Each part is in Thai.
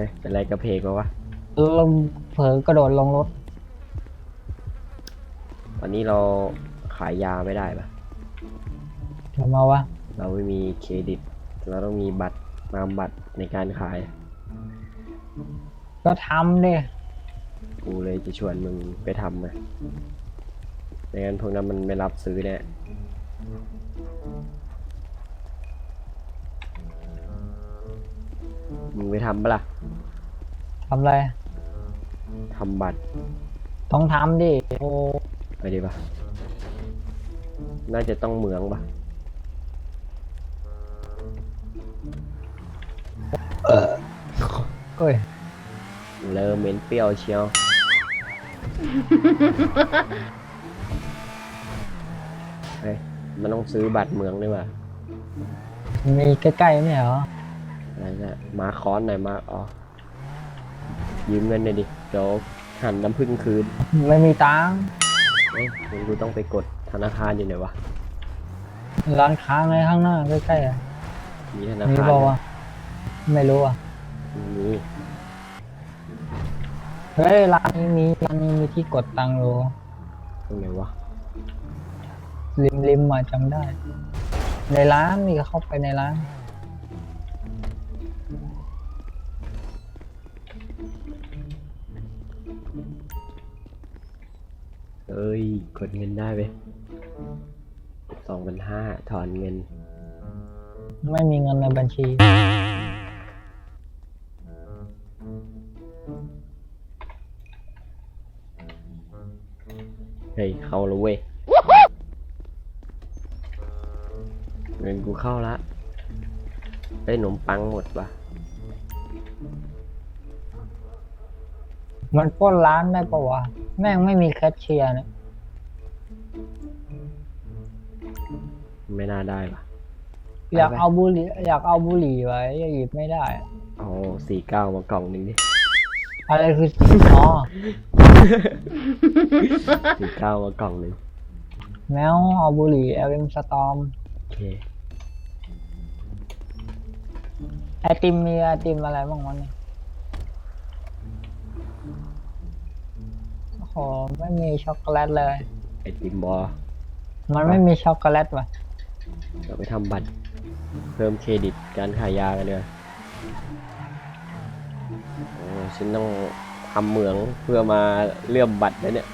ฮ้ยเป็นไรกระเพกปะวะลมเผลอกระโดดลงรถ วันนี้เราขายยาไม่ได้ปะทำมาวะ เราไม่มีเครดิต เราต้องมีบัตรนามบัตรในการขาย ก็ทำดิกูเลยจะชวนมึงไปทำนะไม่งั้นพวกนั้นมันไม่รับซื้อแน่มึงไปทำปะล่ะ ทำอะไร ทำบัตรต้องทำดิ โอ้ ไปดีปะน่าจะต้องเหมืองปะเอ้ย เลอเหม็นเปรี้ยวเชียว เฮ้ย มันต้องซื้อบัตรเหมืองด้วยว่ะมีใกล้ๆไหมเหรออะไรนะมาคอนหน่อยมาอ๋อ ยืมเงินหน่อยดิ เดี๋ยวหันน้ำพึ่งคืนไม่มีตังค์เอ้ยมึงกูต้องไปกดธนาคารอยู่ไหนวะ ร้านค้าไงข้างหน้าใกล้ๆอะมีธนามีคารเปล่าวะไม่รู้อะมีเฮ้ยร้านนี้มีร้านนี้มีที่กดตังค์อยู่ตรงไหนวะ ริมริมๆมาจำได้ ในร้านนี่ก็เข้าไปในร้าน เอ้ย กดเงินได้เว้ยสองพันห้าถอนเงิน ไม่มีเงินในบัญชี เฮ้ย เข้าแล้วเว้ย เงินกูเข้าละเฮ้ยขนมปังหมดปะมันปล้นร้านได้ปะวะ แม่งไม่มีแคชเชียร์เนี่ยไม่น่าได้ปะอยากไปเอาบุหรี่อยากเอาบุหรี่ไว้หยิบไม่ได้อะเอาสี่เก้ามากล่องหนึ่งดิอะไรคืออ๋อสี่เก้ามากล่องหนึ่งแมวเอาบุหรี่เอลเอ็มสตอมโอเคไอติมมีไอติมอะไรบ้างวะเนี่ย โอ้โหไม่มีช็อกโกแลตเลย ไอติมบอมันไม่มีช็อกโกแลตว่ะเราไปทำบัตร เพิ่มเครดิตการขายยากันเนีกว่ยโอ้ฉันต้องทำเหมืองเพื่อมาเลื่อมบัตรแล้วเนี่ย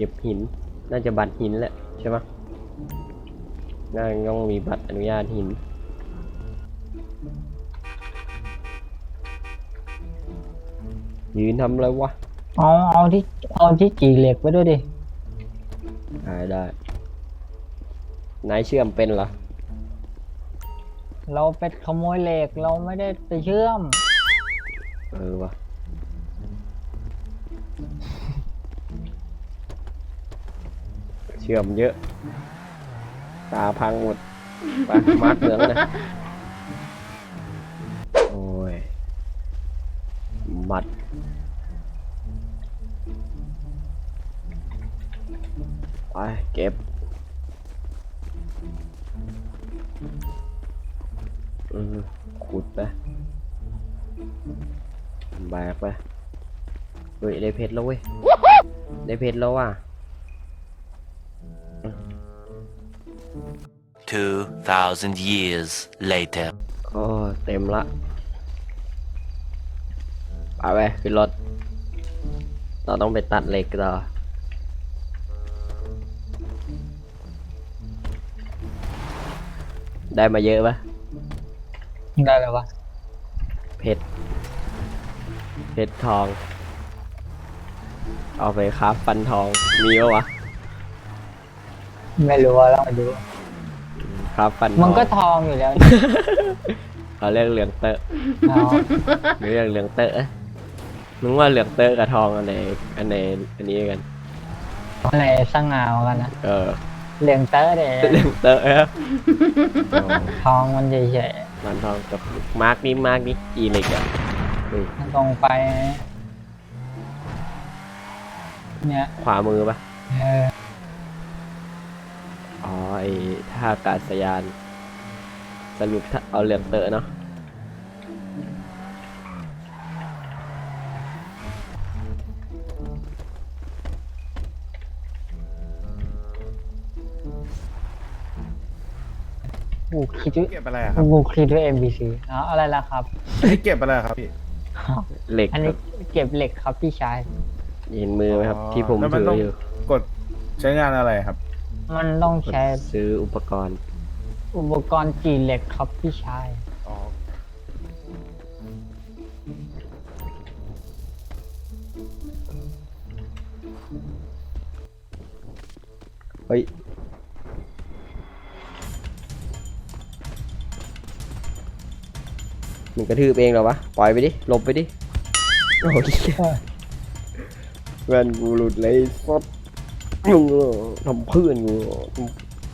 เก็บหิน น่าจะบัตรหินแหละใช่ไหมะน่าต้องมีบัตรอนุญาตหิน ยืนทำอะไรวะ เอาเอาที่เอาที่จีเหล็กไปด้วยดิ ได้ได้นายเชื่อมเป็นเหรอ เราเป็นขโมยเหล็กเราไม่ได้ไปเชื่อม เออวะ ชื่อมเยอะ ตาพังหมดไปมาร์กเหลืองนะ โอ้ยมัด ไป เก็บ อืมขุดไปแบกไปเฮ้ยได้เพชรแล้วเว้ย ได้เพชรแล้วว่ะ 2,000 years later. โอ้เต็มละไปไปขึ้นรถ เราต้องไปตัดเหล็กต่อได้มาเยอะปะได้เลยวะเพชรเพชรทอง เอาไปคราฟฟันทองมีปะวะ ไม่รู้ว่าเราดู คราฟฟันทองมันก็ทองอยู่แล้วเขาเรียกเหลืองเตอะเอาหรือเรียกเหลืองเตอะมึงว่าเหลืองเตอะกับทองอันไหนอันไหนอันนี้กันอะไรสง่ากว่ากันนะเออเหลืองเตอร์เดเหลืองเตอะเออทองมันเฉยมันทองกับมาร์กนี่มาร์กนี่อีเล็กอะเฮ้ยตรงไป เนี่ยขวามือปะเอออ๋อ ไอท่าอากาศยาน สรุปถ้าเอาเหลี่ยมเตอะเนาะกูคิดด้วยเก็บอะไรอะครับกูคิดด้วย MBC อ๋ออะไรล่ะครับให้เก็บอะไรอะครับพี่เหล็กอันนี้เก็บเหล็กครับพี่ชาย เห็นมือไหมครับอ๋อที่ผมแล้วมันถืต้อองอยู่ กดใช้งานอะไรครับ มันต้องใช้ซื้ออุปกรณ์ อุปกรณ์จีเหล็กครับพี่ชาย อ๋อเฮ้ย มึงกระทืบเองเหรอวะ ปล่อยไปดิ หลบไปดิ โอ้ยแว่นกูหลุดเลยสดมึงเหรอ ทำเพื่อนกูเหรอ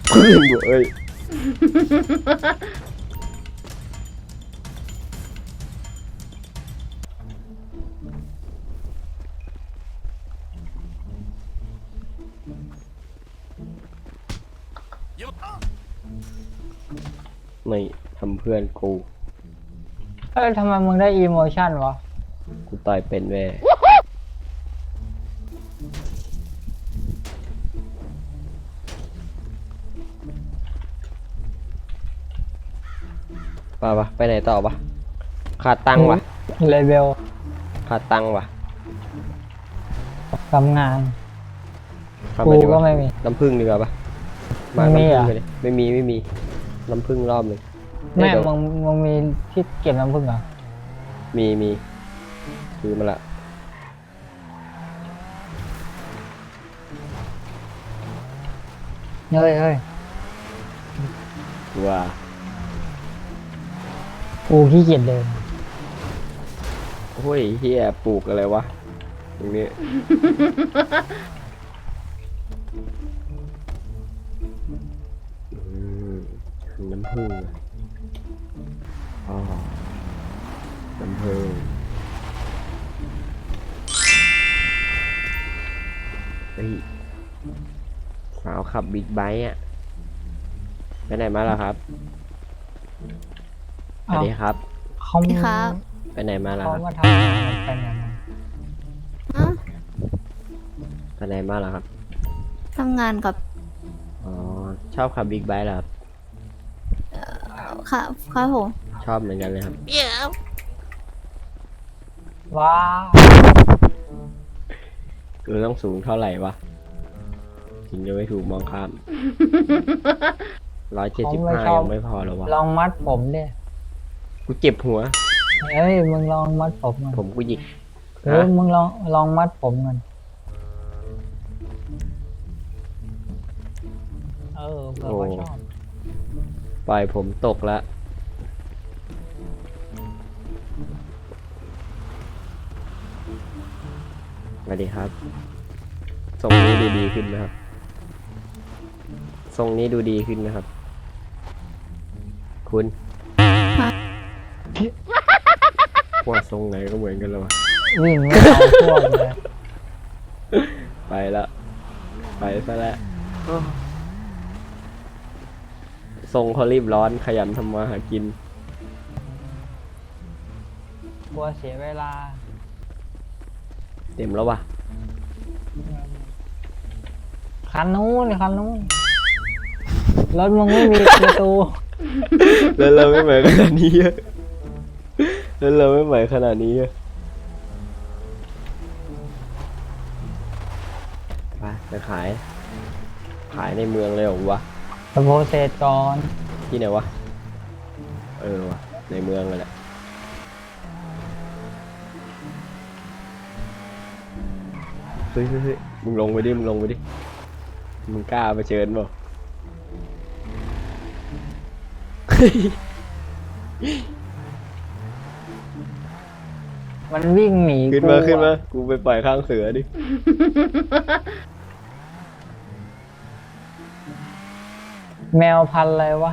ทำเพื่อนกูเอ้ยไม่ทำเพื่อนกู เอ้ยทำไมมึงได้อีโมชั่นวะ กูต่อยเป็นแว่ ป่าปะไปไหนต่อปะขาดตังค์วะเลเวลขาดตังค์วะทำงานเข้ากูไปดีกก็ว่าไม่มี น้ำผึ้งดีกว่าปะไม่มีน้ำผึ้งอะไปดิไม่มีไม่มีน้ำผึ้งรอบหนึ่งแม่เดี๋ยวมึงมึงมีที่เก็บน้ำผึ้งเหรอมีมีซื้อมาละเฮ้ยเฮ้ยว่า กูขี้เกียจเดินโอ้ยเฮียปลูกอะไรวะตรงนี้อืมน้ำผึ้งอะอ๋อน้ำผึ้งเฮ้ยสาวขับบิ๊กไบค์อะไปไหนมาแล่ะครับ สวัสดีครับ เขาสวัสดีครับ ไปไหนมาล่ะเขาครับมาทำอะไรกันเนี่ยฮะไปไหนมาล่ะครับ ทำงานกับอ๋อ ชอบขับบิ๊กไบค์เหรอครับ ค่ะครับผมชอบเหมือนกันเลยครับ ว้าวคือต้องสูงเท่าไหร่วะถึงจะไม่ถูกมองข้ามร้อยเจ็ดสิบห้ายังไม่พอหรอวะลองมัดผมดิ กูเจ็บหัว เอ้ยมึงลองมัดผมมันผมกูหยิกเออมึงลองลองมัดผมมันเออเผื่อเขาชอบปล่อยผมตกละสวัสดีครับ ทรงนี้ดูดีขึ้นนะครับ ทรงนี้ดูดีขึ้นนะครับ คุณ ว่าทรงไหนก็เหมือนกันแล้ววะวิ่งไม่เอาพวกเลยไปละ ไปซะแล้วทรงเขารีบร้อนขยันทำมาหากิน กลัวเสียเวลาเต็มแล้ววะคันนู้นคันนู้นรถมึงไม่มีประตู แล้วเราไม่เหมือนขนาดนี้อะ แล้วเราไม่เหมือนขนาดนี้อะไปไปขาย ขายในเมืองเลยเหรอวะ สโพเซตก่อนที่ไหนวะ เออวะในเมืองเลยแหละ เฮ้ยเฮ้ยเฮ้ยมึงลงไปดิ มึงลงไปดิ มึงกล้าไปเชิญเปล่า มันวิ่งหนีขึ้นมาขึ้นมากูไปปล่อยข้างเสือดิแมวพันอะไรวะ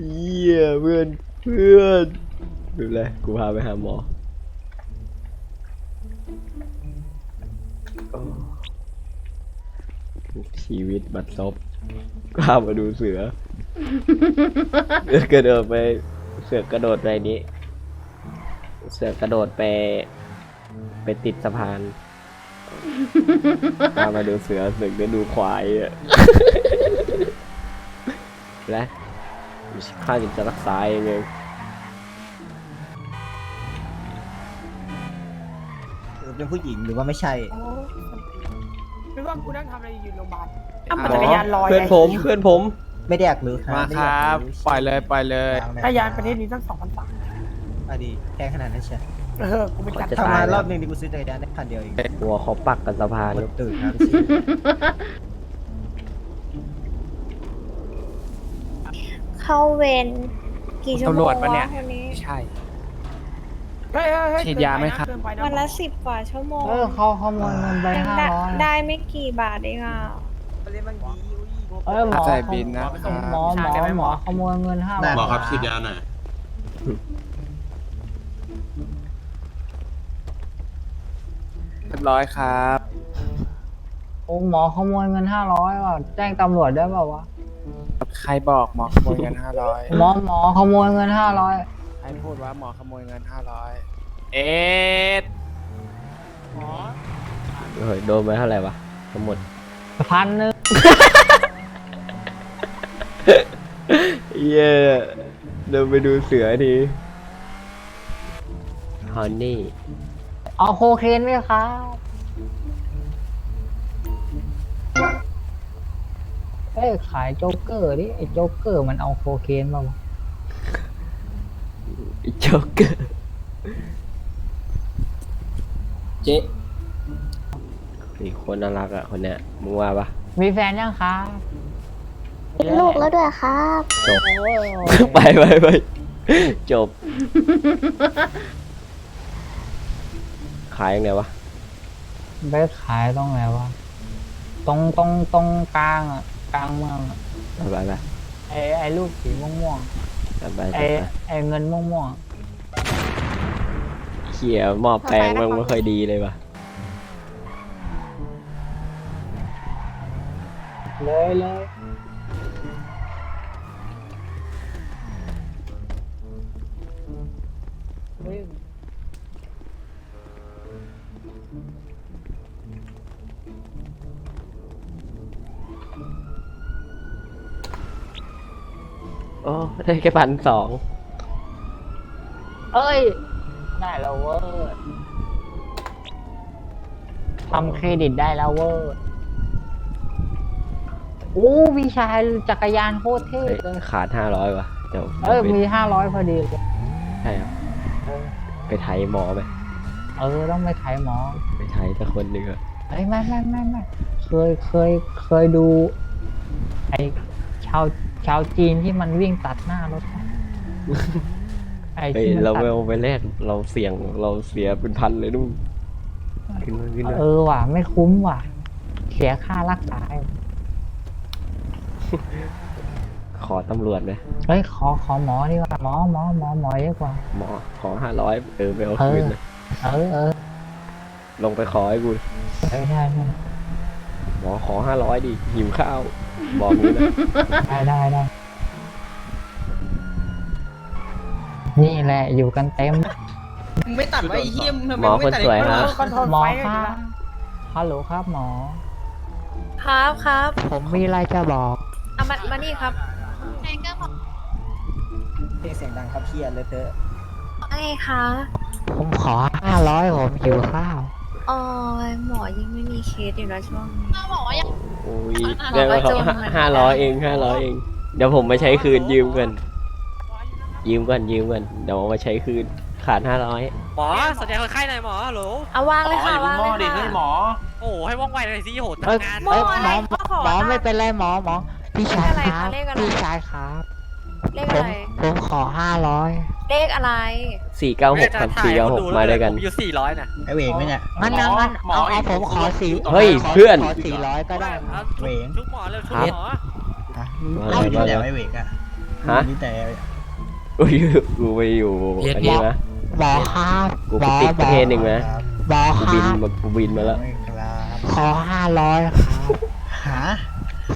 เยี่ยเพื่อนเพื่อนดูแลกูพาไปหาหมอ ชีวิตบัดซบกล้ามาดูเสือ เสือกระโดดไปเสือกระโดดไปนี้ เสือกระโดดไป ไปติดสะพานพามาดูเสือเสือกได้ดูควายอะและข้าจะรักษาเองเองเป็นผู้หญิงหรือว่าไม่ใช่ หรือว่ากูนั่งทำอะไรอยู่โรงพยาบาลอะอ้ำปั่นจักรยานลอยเพื่อนผมเพื่อนผมไม่ได้อยากรู้ครับมาไม่คได้รัอยากบปล่อยเลยปล่อยเลย จักรยานประเทศนี้ตั้งสองพันบาทอะดีแพงขนาดนั้นใช่เออกูไปจัดจะทำตายมารแล้อวบหนึงนี่กูซื้อจักรยานได้คันเดียวเองหัวเขาปักกับสะพานหมดตื่นครับชิเข้าเวรกี่ชั่วโมงตำรวจปะเนี่ยวันนี้ใช่ เฮ้ยเฮ้ยเฮ้ยฉีดยาไหมครับ เกินไปนะวันละสิบกว่าชั่วโมงเออเขาขโมยเงินไปยังห้าได้ร้อยได้ไม่กี่บาทเองอะเออหมอใส่บินนะ หมอหมอหมอขโมยเงินห้าร้อยหมอครับฉีดยาหน่อยเรียบร้อยครับโอ้หมอขโมยเงินห้าร้อยว่ะแจ้งตำรวจได้เปล่าวะ ใครบอกหมอขโมยเงินห้าร้อยหมอหมอขโมยเงินห้าร้อย ใครพูดว่าหมอขโมยเงินห้าร้อยเอ็ดเฮ้ยโดนไปเท่าไหร่วะทั้งหมดพันหนึงเย้เดินไปดูเสือทีฮอนนี่เอาโคเคนไหมครับเอ้ยขายโจ๊กเกอร์ดิไอ้โจ๊กเกอร์มันเอาโคเคนมาวะ โจ๊กเกอร์เจ๊อีกคนน่ารักอะคนเนี้ยมึงว่าปะมีแฟนยังครับมีลูกแล้วด้วยครับจบโอ้ยไปไปไปจบ ขายยังไงวะไปขายตรงไหนวะตรงตรงตรงกลางอะกลางเมืองอะไปไปไปไอ้ไอ้ลูกสีม่วง ไปไปๆไปไอ้ไอ้เงินม่วงเขี่ยหม้อแปลงมันไม่ค่อยดีเลยว่ะๆเลยเลย โอ้ได้แค่พันสองเอ้ย ได้แล้วเว้ยทำเครดิตได้แล้วเว้ยโอ้พี่ชายจักรยานโคตรเท่เฮ้ยเลย ขาดห้าร้อยว่ะเดี๋ยวเอ้ย มีห้าร้อยพอดีเลยใช่ครับไปไทยหมอไปเออ ต้องไปถ่ายหมอ ไปไทยสักคนหนึ่งอะเอ้ยไม่ไม่ไม่ไม่เคยเคยเคยดู ไอชาว ชาวจีนที่มันวิ่งตัดหน้ารถไอเฮ้ยที่มันเราตัไม่ดเอาไปแลกเราเสี่ยงเราเสียเป็นพันเลยนู่นขึ้นมาขึ้นมาเออว่ะ ไม่คุ้มว่ะ เสียค่ารักษาอีกขอตำรวจเลยเฮ้ย ขอขอหมอดีกว่าหมอหมอหมอหมอดีกว่า หมอขอห้าร้อยเออไปเอาเออคืนเลยเออเออลงไปขอให้กู ได้ได้ได้หมอขอห้าร้อยดิหิวข้าว บอกนี้นะได้ได้ได้นี่แหละอยู่กันเต็ม มึงไม่ตัดไว้ไอ้เฮียมึงทำไมหมอมึงคนไม่ตัดสวยครับคอนโทรลหมอไฟคให้รับนะฮัลโหลครับหมอ ครับครับผมมีอะไรจะบอก เอามามานี่ครับเพลงเสียงดังครับเฮียเลยเธอะไงคะผมขอห้าร้อยผมหิวข้าว อ๋อหมอยังไม่มีเคสอยู่แล้วช่วงนี้โอ้ยเรียกว่าเขาห มอก็จนเหมือนกันห้าร้อยเองห้าร้อยเอง เดี๋ยวผมมาใช้คืนยืมกันยืมกันยืมกันเดี๋ยวเอามาใช้คืนขาดห้าร้อยหมอสนใจคนไข้หน่อยหมอฮัลโหลเอาวางเลยค่ะวางเลยค่ะ โอ้โหให้ว่องไวหน่อยสิโหเอ้ยทำงานหมอเอ้ยอะไรหมอก็ขอหมอได้ไม่เป็นไรหมอหมอพี่ชายเลขคอะไรรับคะเลขอะไร พี่ชายครับเลขผอะมไรผมขอห้าร้อย เลขอะไร สี่เก้าหกครับสี่เก้าหกมาด้วยกัน ผมอยู่สี่ร้อยน่ะไอเวงไหมเนี่ย งั้นงั้นงั้นเอาเอาผมขอสี่เฮ้ยขเพื่อน ขอสี่ร้อยก็ได้เอาเหวง ชุบหมอเร็วชุบหมอมาเอาเลยดีมาเลแต่ยไอเวงอะฮะดีแต่อุ้ยกูไปอยู่อันนี้นะหมอครับกูไปติดประเทศหนึ่งนะหมอกูคบินรับมากูบินมาแล้วครับขอห้าร้อยครับหา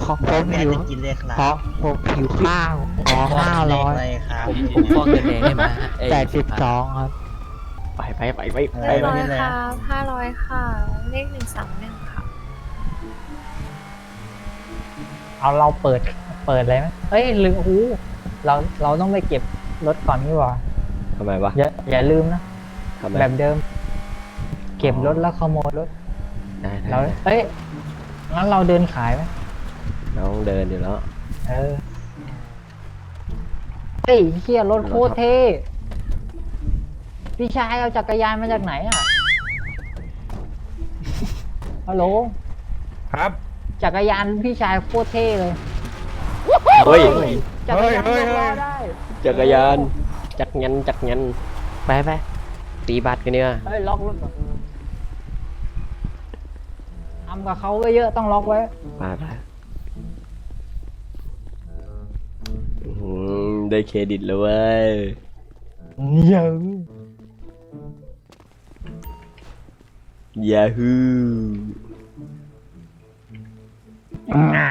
ขอผผมมแม่หิวจะกินเลยคขอรับผมหิวข้าวขอห้าร้อยเลขครับผมผมฟอกเงินแดงได้ไหมฮะเอ้ยแปดสิบสองครับไปไปไปไปไปห้าไปร้อยค่ะห้าร้อยค่ะ เลขหนึ่งสามหนึ่งค่ะ เอาเราเปิดเปิดเลยไหมเอ้ยลืมโอ้โหเราเราต้องไปเก็บรถก่อนนี่หว่าทำไมวะอย่าอย่าลืมนะทำไมแบบเดิม เก็บรถแล้วขโมยรถได้ได้เราได้เอ้ยงั้นเราเดินขายไหม น้องเดินอยู่แล้ว เออเฮ้ยเฮียรถโคตรเท่พี่ชายเอาจักรยานมาจากไหนอะ ฮัลโหล ครับจักรยานพี่ชายโคตรเท่เลยเฮ้ย จักรยานเฮ้ยยกเฮ้ล้อยได้ จักรยาน จักรยันจักรยันไปไปตีบัตรกันเนี่ยเฮ้ยล็อกรถก่อนทำกับเขาไว้เยอะต้องล็อกไว้ไปไป ได้เครดิตแล้วเว้ยเยอะยาฮูอ่า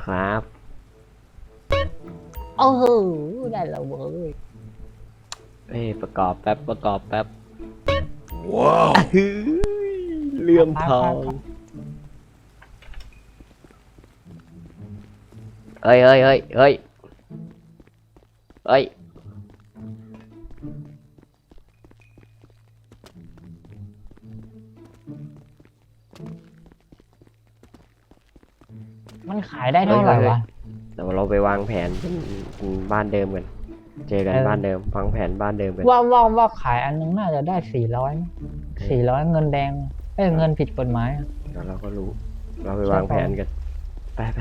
ครับโอ้โหได้แล้วเว้ยเอ้ยประกอบแป๊บประกอบแป๊บว้าวเลื่อมทอง เอ้ยเอ้ยเอ้ยเอ้ยเอ้ยมันขายได้เท่าไหร่วะเดี๋ยวเราไปวางแผนเป็นเป็นบ้านเดิมกัน เจอกันเออบ้านเดิมวางแผนบ้านเดิมกันว่าว่าว่าขายอันนึงน่าจะได้สี่ร้อยสี่ร้อยเงินแดงเอ้ยเงินผิดกฎหมายอะเดี๋ยวเราก็รู้ เราไปวางแผนกัน ไปไป